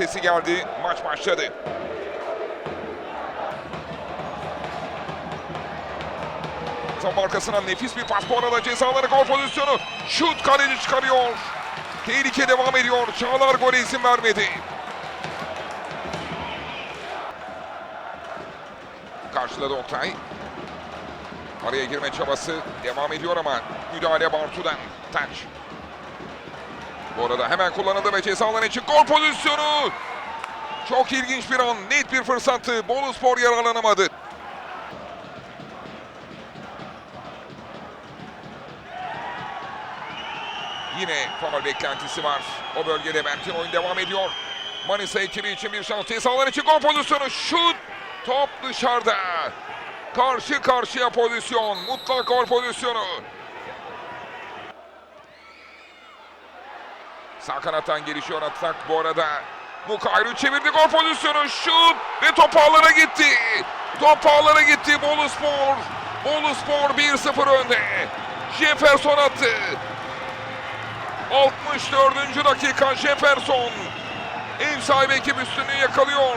sesi geldi. Maç başladı. Tam arkasına nefis bir pas bu arada cezaları gol pozisyonu. Şut kaleci çıkarıyor. Tehlike devam ediyor. Çağlar gole izin vermedi. Karşıladı Oktay. Araya girme çabası devam ediyor ama müdahale Bartu'dan. Taç. Bu arada hemen kullanıldı ve ceza alanı için gol pozisyonu. Çok ilginç bir an. Net bir fırsattı. Bolu Spor yararlanamadı. Yine faul beklentisi var. O bölgede Mert'in oyun devam ediyor. Manisa ekibi için bir şans. Ceza alanı için gol pozisyonu. Şut. Top dışarıda. Karşı karşıya pozisyon. Mutlak gol pozisyonu. Sağ kanattan gelişiyor atak bu arada. Mukayru çevirdi gol pozisyonu. Şut ve top ağlara gitti. Top ağlara gitti Bolu Spor. Bolu Spor 1-0 önde. Jefferson attı. 64. dakika Jefferson. Ev sahibi ekip üstünlüğü yakalıyor.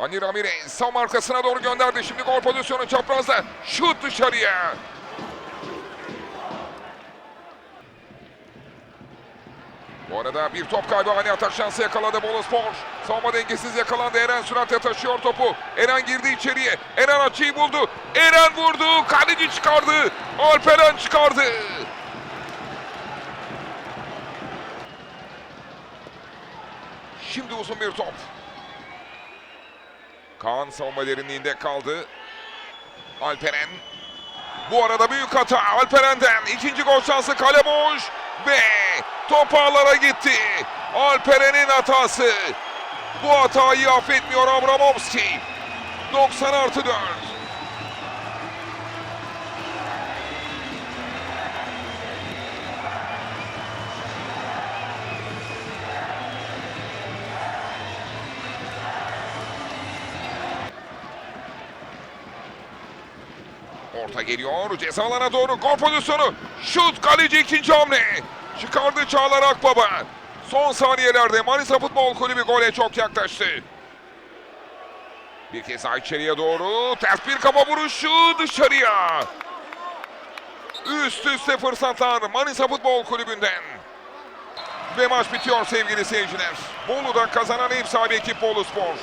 Dani Ramirez sam arkasına doğru gönderdi. Şimdi gol pozisyonu çaprazda. Şut dışarıya. Bu arada bir top kaybı ani atak şansı yakaladı Bolu Spor. Savunma dengesiz yakalandı. Eren süratle taşıyor topu. Eren girdi içeriye. Eren açıyı buldu. Eren vurdu. Kaleci çıkardı. Alperen çıkardı. Şimdi uzun bir top. Kaan savunma derinliğinde kaldı. Alperen. Bu arada büyük hata Alperen'den. ikinci gol şansı kale boş. Ve top ağlara gitti. Alperen'in hatası. Bu hatayı affetmiyor Abramovski. 90 artı 4. Orta geliyor. Ceza alana doğru gol pozisyonu. Şut kaleci ikinci hamle. Çıkardı Çağlar Akbaba. Son saniyelerde Manisa Futbol Kulübü gole çok yaklaştı. Bir kez daha içeriye doğru. Ters bir kafa vuruşu dışarıya. Üst üste fırsatlar Manisa Futbol Kulübü'nden. Ve maç bitiyor sevgili seyirciler. Bolu'da kazanan ev sahibi ekip Bolu Spor.